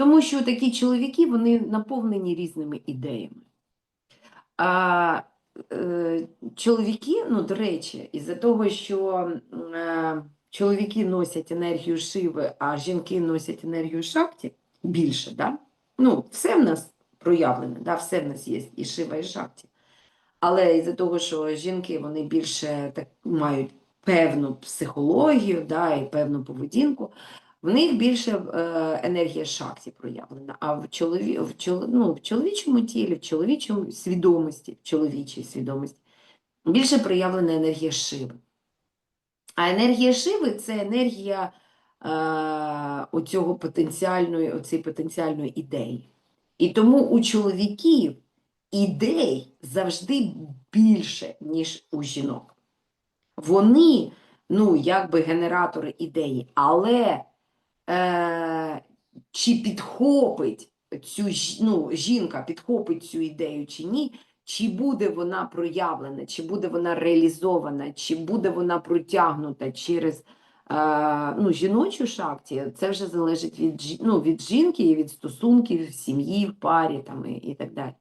Тому що такі чоловіки вони наповнені різними ідеями. А е, чоловіки, ну, до речі, із-за того, що е, чоловіки носять енергію шиви, а жінки носять енергію шакті більше, да? ну, все в нас проявлене, да? все в нас є і шива, і шакті. Але із-за того, що жінки вони більше так мають певну психологію, да, і певну поведінку, в них більше е, енергія шакті проявлена. А в, чолові, в, чол, ну, в чоловічому тілі, в чоловічому свідомості, в чоловічій свідомості більше проявлена енергія шиви. А енергія шиви це енергія е, оцього потенціальної, оцієї потенціальної ідеї. І тому у чоловіків ідей завжди більше, ніж у жінок. Вони, ну, якби генератори ідеї, але е, чи підхопить цю ну, жінка підхопить цю ідею чи ні, чи буде вона проявлена, чи буде вона реалізована, чи буде вона протягнута через е, ну, жіночу шакті, це вже залежить від, ну, від жінки і від стосунків в сім'ї, в парі там, і, і так далі.